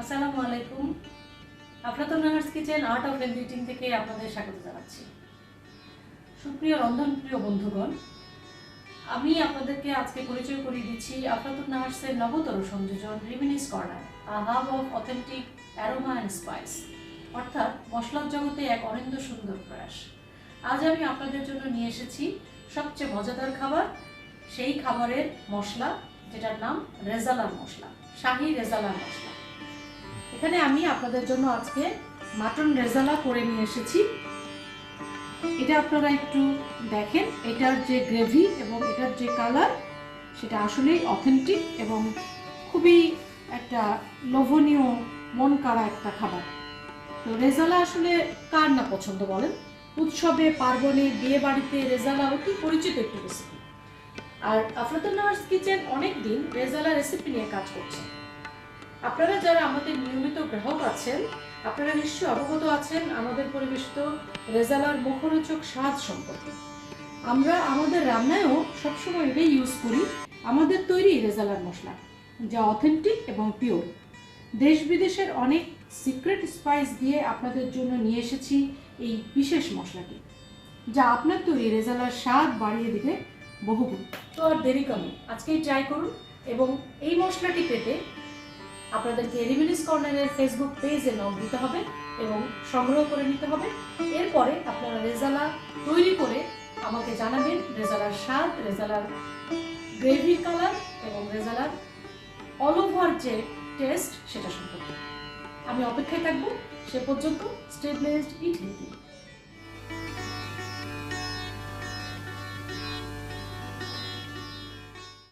আসসালামু আলাইকুম। Aflatul Nahar's kitchen art of eating থেকে আপনাদের স্বাগত জানাচ্ছি। সুপ্রিয় রন্ধনপ্রিয় বন্ধুগণ, আমি আপনাদেরকে আজকে পরিচয় করিয়ে দিচ্ছি আফলাতুল নাহার্সের নবতর সংযোজন reminisce corner a hub of authentic aroma and spice অর্থাৎ মশলার জগতে এক অনিন্দ সুন্দর প্রয়াস। আজ আমি আপনাদের জন্য নিয়ে এসেছি সবচেয়ে মজাদার খাবার, সেই খাবারের মশলা, যেটার নাম রেজালার মশলা, শাহি রেজালার মশলা। এখানে আমি আপনাদের জন্য আজকে মাটন রেজালা করে নিয়ে এসেছি। এটা আপনারা একটু দেখেন, এটার যে গ্রেভি এবং এটার যে কালার, সেটা আসলেই অথেন্টিক এবং খুবই একটা লোভনীয় মন কাড়া একটা খাবার। তো রেজালা আসলে কার না পছন্দ বলেন? উৎসবে, পার্বণে বিয়ে বাড়িতে রেজালা অতি পরিচিত একটি রেসিপি আর আফলাতুল কিচেন অনেক দিন রেজালা রেসিপি নিয়ে কাজ করছে। আপনারা যারা আমাদের নিয়মিত গ্রাহক আছেন, আপনারা নিশ্চয়ই অবগত আছেন আমাদের পরিবেশিত রেজালার মুখরোচক স্বাদ সম্পর্কে। আমরা আমাদের রান্নায়ও সবসময় এটাই ইউজ করি, আমাদের তৈরি রেজালার মশলা, যা অথেন্টিক এবং পিওর দেশ বিদেশের অনেক সিক্রেট স্পাইস দিয়ে আপনাদের জন্য নিয়ে এসেছি এই বিশেষ মশলাটি, যা আপনার তৈরি রেজালার স্বাদ বাড়িয়ে দিবে বহুগুণ। তো আর দেরি কেন? আজকেই ট্রাই করুন এবং এই মশলাটি পেতে আপনাদেরকে রিমিনিস কর্নারের ফেসবুক পেজে নক দিতে হবে এবং সংগ্রহ করে নিতে হবে। এরপরে আপনারা রেজালা তৈরি করে আমাকে জানাবেন রেজালার স্বাদ, রেজালার গ্রেভি কালার এবং রেজালার অল ওভার যে টেস্ট সেটা সম্পর্কে। আমি অপেক্ষায় থাকব। সে পর্যন্ত স্টেবলাইজড ইট হেলদি